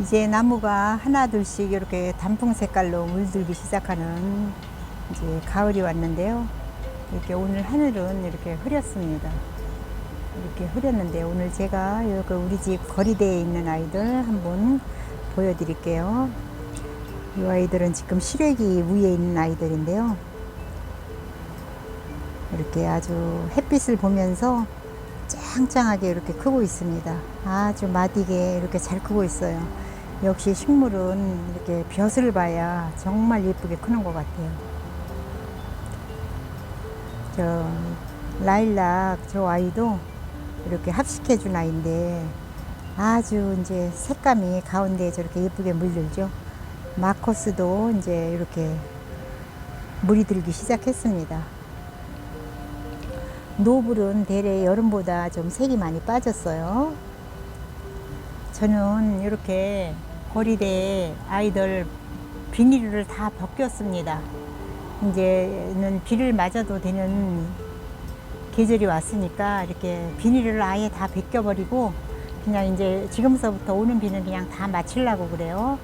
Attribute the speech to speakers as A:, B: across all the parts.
A: 이제 나무가 하나 둘씩 이렇게 단풍 색깔로 물들기 시작하는 이제 가을이 왔는데요. 이렇게 오늘 하늘은 이렇게 흐렸습니다. 이렇게 흐렸는데 오늘 제가 여기 우리 집 거리대에 있는 아이들 한번 보여드릴게요. 이 아이들은 지금 시래기 위에 있는 아이들인데요. 이렇게 아주 햇빛을 보면서 짱짱하게 이렇게 크고 있습니다. 아주 마디게 이렇게 잘 크고 있어요. 역시 식물은 이렇게 벼슬 봐야 정말 예쁘게 크는 것 같아요. 저 라일락 저 아이도 이렇게 합식해 준 아이인데 아주 이제 색감이 가운데 저렇게 예쁘게 물들죠. 마커스도 이제 이렇게 물이 들기 시작했습니다. 노블은 대래 여름보다 좀 색이 많이 빠졌어요. 저는 이렇게 거리대에 아이들 비닐을 다 벗겼습니다. 이제는 비를 맞아도 되는 계절이 왔으니까 이렇게 비닐을 아예 다 벗겨버리고 그냥 이제 지금서부터 오는 비는 그냥 다 맞추려고 그래요.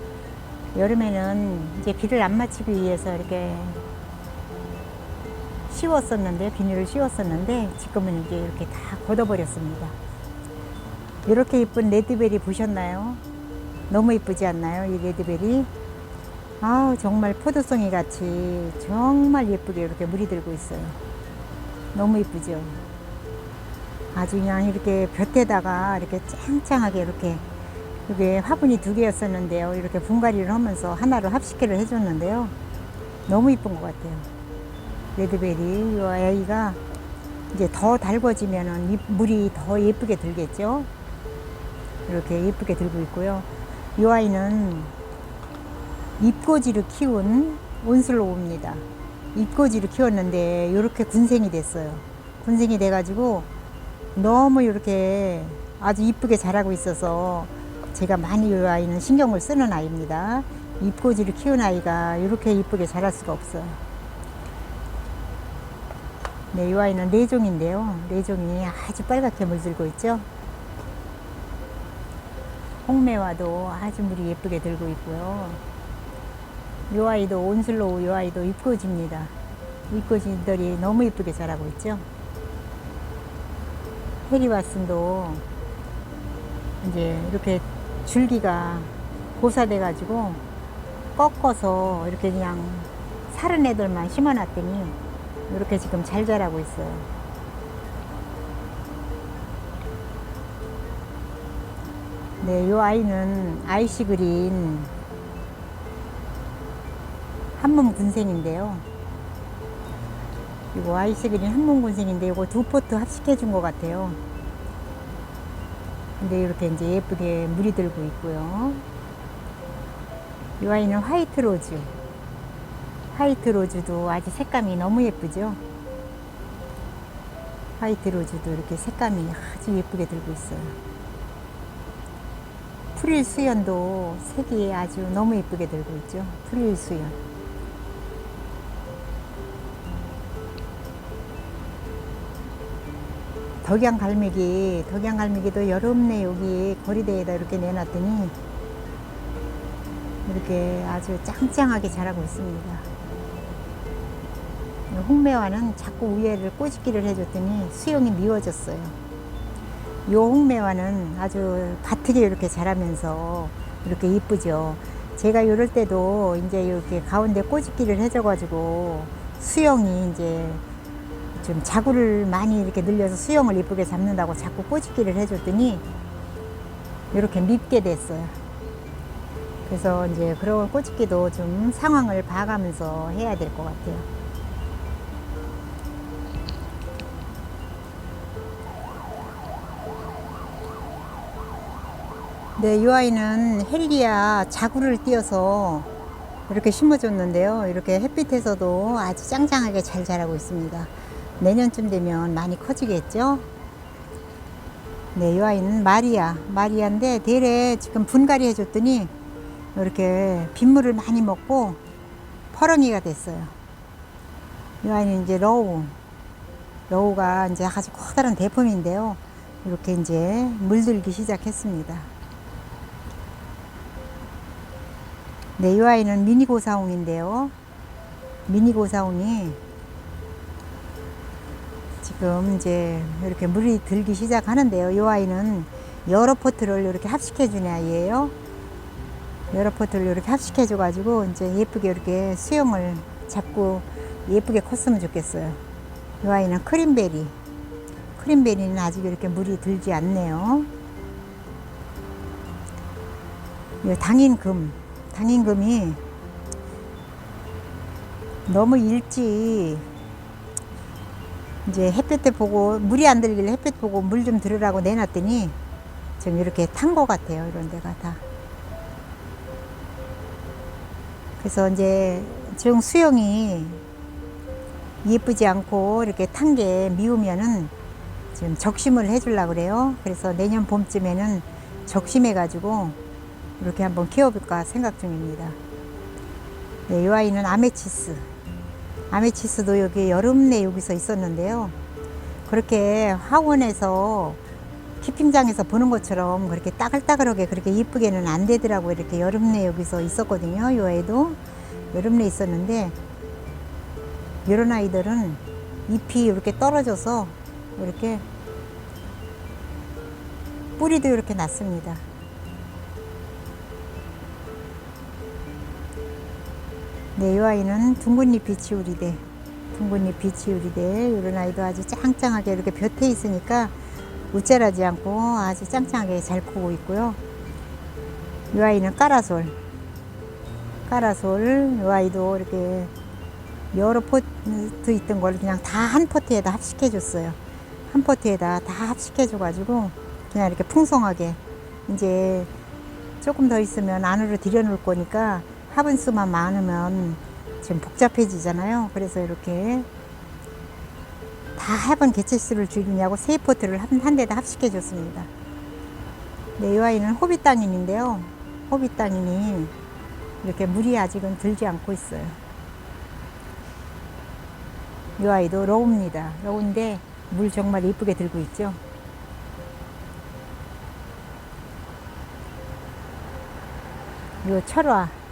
A: 여름에는 이제 비를 안 맞추기 위해서 이렇게 씌웠었는데 비닐을 씌웠었는데 지금은 이제 이렇게 다 걷어버렸습니다. 이렇게 이쁜 레드베리 보셨나요? 너무 이쁘지 않나요? 이 레드베리. 아 정말 포도송이 같이 정말 예쁘게 이렇게 물이 들고 있어요. 너무 이쁘죠? 아주 그냥 이렇게 볕에다가 이렇게 짱짱하게 이렇게 이게 화분이 두 개였었는데요. 이렇게 분갈이를 하면서 하나로 합식회를 해줬는데요. 너무 이쁜 것 같아요. 레드베리 이 아이가 이제 더 달궈지면은 잎- 물이 더 예쁘게 들겠죠. 이렇게 예쁘게 들고 있고요. 이 아이는 잎꽂이를 키운 온슬로우입니다. 잎꽂이를 키웠는데 이렇게 군생이 됐어요. 군생이 돼가지고 너무 이렇게 아주 이쁘게 자라고 있어서 제가 많이 이 아이는 신경을 쓰는 아이입니다. 잎꽂이를 키운 아이가 이렇게 이쁘게 자랄 수가 없어요. 네, 이 아이는 내종인데요. 내종이 아주 빨갛게 물들고 있죠. 홍매화도 아주 물이 예쁘게 들고 있고요. 이 아이도 온슬로우 이 아이도 잎꽂이입니다. 잎꽂이들이 너무 예쁘게 자라고 있죠. 헤리와슨도 이제 이렇게 줄기가 고사돼 가지고 꺾어서 이렇게 그냥 사른 애들만 심어놨더니 이렇게 지금 잘 자라고 있어요. 네, 이 아이는 아이시 그린 한몸 군생인데요. 이거 아이시 그린 한몸 군생인데 이거 두 포트 합식해 준 것 같아요. 근데 이렇게 이제 예쁘게 물이 들고 있고요. 이 아이는 화이트 로즈. 화이트 로즈도 아주 색감이 너무 예쁘죠? 화이트 로즈도 이렇게 색감이 아주 예쁘게 들고 있어요. 프릴 수연도 색이 아주 너무 예쁘게 들고 있죠? 프릴 수연. 덕양 갈매기, 덕양 갈매기도 여름내 여기 거리대에다 이렇게 내놨더니 이렇게 아주 짱짱하게 자라고 있습니다. 홍매화는 자꾸 위에를 꼬집기를 해줬더니 수영이 미워졌어요. 요 홍매화는 아주 바트게 이렇게 자라면서 이렇게 이쁘죠. 제가 이럴 때도 이제 이렇게 가운데 꼬집기를 해줘가지고 수영이 이제 좀 자구를 많이 이렇게 늘려서 수영을 이쁘게 잡는다고 자꾸 꼬집기를 해줬더니 이렇게 밉게 됐어요. 그래서 이제 그런 꼬집기도 좀 상황을 봐가면서 해야 될 것 같아요. 네, 이 아이는 헬리아 자구를 띄어서 이렇게 심어줬는데요. 이렇게 햇빛에서도 아주 짱짱하게 잘 자라고 있습니다. 내년쯤 되면 많이 커지겠죠? 네, 이 아이는 마리아. 마리아인데 대래 지금 분갈이 해줬더니 이렇게 빗물을 많이 먹고 퍼렁이가 됐어요. 이 아이는 이제 러우. 러우가 이제 아주 커다란 대품인데요. 이렇게 이제 물들기 시작했습니다. 네, 이 아이는 미니 고사홍인데요. 미니 고사홍이 지금 이제 이렇게 물이 들기 시작하는데요. 이 아이는 여러 포트를 이렇게 합식해 주는 아이예요. 여러 포트를 이렇게 합식해 줘 가지고 이제 예쁘게 이렇게 수영을 잡고 예쁘게 컸으면 좋겠어요. 이 아이는 크림베리. 크림베리는 아직 이렇게 물이 들지 않네요. 이 당인금. 당인금이 너무 일찍 이제 햇볕에 보고 물이 안 들길래 햇볕 보고 물 좀 들으라고 내놨더니 지금 이렇게 탄 것 같아요. 이런 데가 다. 그래서 이제 지금 수영이 예쁘지 않고 이렇게 탄 게 미우면은 지금 적심을 해주려고 그래요. 그래서 내년 봄쯤에는 적심해가지고 이렇게 한번 키워볼까 생각 중입니다. 네, 이 아이는 아메치스. 아메치스도 여기 여름내 여기서 있었는데요. 그렇게 화원에서 키핑장에서 보는 것처럼 그렇게 따글따글하게 그렇게 이쁘게는 안 되더라고요. 이렇게 여름내 여기서 있었거든요. 이 아이도 여름내 있었는데 이런 아이들은 잎이 이렇게 떨어져서 이렇게 뿌리도 이렇게 났습니다. 네, 이 아이는 둥근잎 비치우리대. 둥근잎 비치우리대. 이런 아이도 아주 짱짱하게 이렇게 볕에 있으니까 우째라지 않고 아주 짱짱하게 잘 크고 있고요. 이 아이는 까라솔. 까라솔. 이 아이도 이렇게 여러 포트 있던 걸 그냥 다 한 포트에다 합식해 줬어요. 한 포트에다 다 합식해 줘 가지고 그냥 이렇게 풍성하게 이제 조금 더 있으면 안으로 들여놓을 거니까 화분 수만 많으면 지금 복잡해지잖아요. 그래서 이렇게 다 화분 개체 수를 줄이냐고 세 포트를 한, 한 대다 합식해 줬습니다. 네, 이 아이는 호빗땅인인데요. 호빗땅인이 이렇게 물이 아직은 들지 않고 있어요. 이 아이도 로우입니다. 로우인데 물 정말 이쁘게 들고 있죠. 요 철화.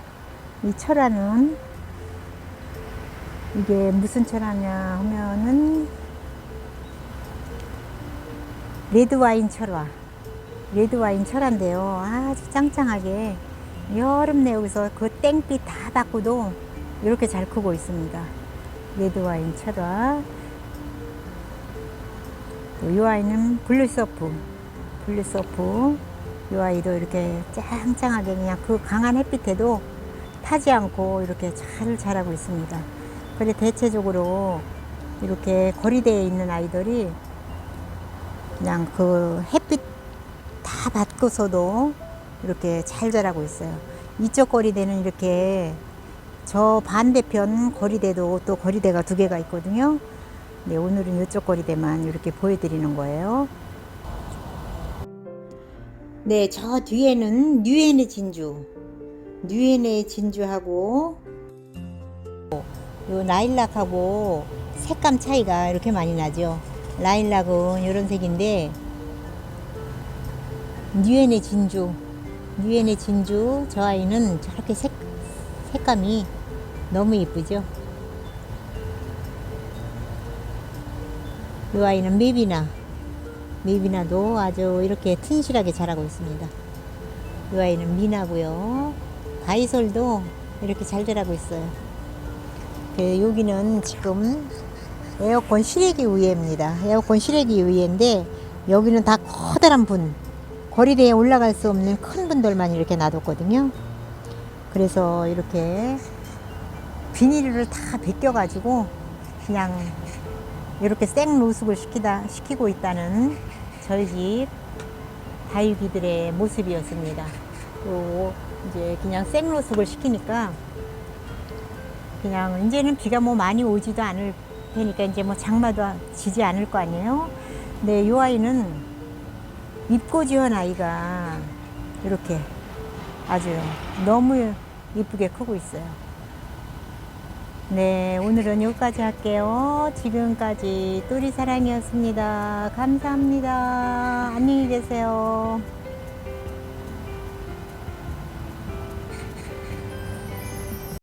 A: 이 철화는 이게 무슨 철화냐 하면은 레드 와인 철화. 레드 와인 철화인데요. 아주 짱짱하게 여름 내역에서 그 땡빛 다 받고도 이렇게 잘 크고 있습니다. 레드 와인 철화. 이 아이는 블루서프. 블루서프. 이 아이도 이렇게 짱짱하게 그냥 그 강한 햇빛에도 타지 않고 이렇게 잘 자라고 있습니다. 그래 대체적으로 이렇게 거리대에 있는 아이들이 그냥 그 햇빛 다 받고서도 이렇게 잘 자라고 있어요. 이쪽 거리대는 이렇게 저 반대편 거리대도 또 거리대가 두 개가 있거든요. 네, 오늘은 이쪽 거리대만 이렇게 보여드리는 거예요. 네, 저 뒤에는 뉴엔의 진주, 뉴엔의 진주하고 요 라일락하고 색감 차이가 이렇게 많이 나죠. 라일락은 이런 색인데 뉴엔의 진주, 뉴엔의 진주 저 아이는 저렇게 색 색감이 너무 이쁘죠. 이 아이는 메비나. 메비나도 아주 이렇게 튼실하게 자라고 있습니다. 이 아이는 미나고요. 바이솔도 이렇게 잘 자라고 있어요. 그 여기는 지금 에어컨 실외기 위에입니다. 에어컨 실외기 위에인데 여기는 다 커다란 분, 거리대에 올라갈 수 없는 큰 분들만 이렇게 놔뒀거든요. 그래서 이렇게 비닐을 다 벗겨가지고 그냥 이렇게 생 노숙을 시키다, 시키고 있다는 저희 집 다육이들의 모습이었습니다. 또 이제 그냥 생 노숙을 시키니까 그냥 이제는 비가 뭐 많이 오지도 않을 테니까 이제 뭐 장마도 지지 않을 거 아니에요. 근데 이 아이는 입고 지은 아이가 이렇게 아주 너무 이쁘게 크고 있어요. 네, 오늘은 여기까지 할게요. 지금까지 또리사랑이었습니다. 감사합니다. 안녕히 계세요.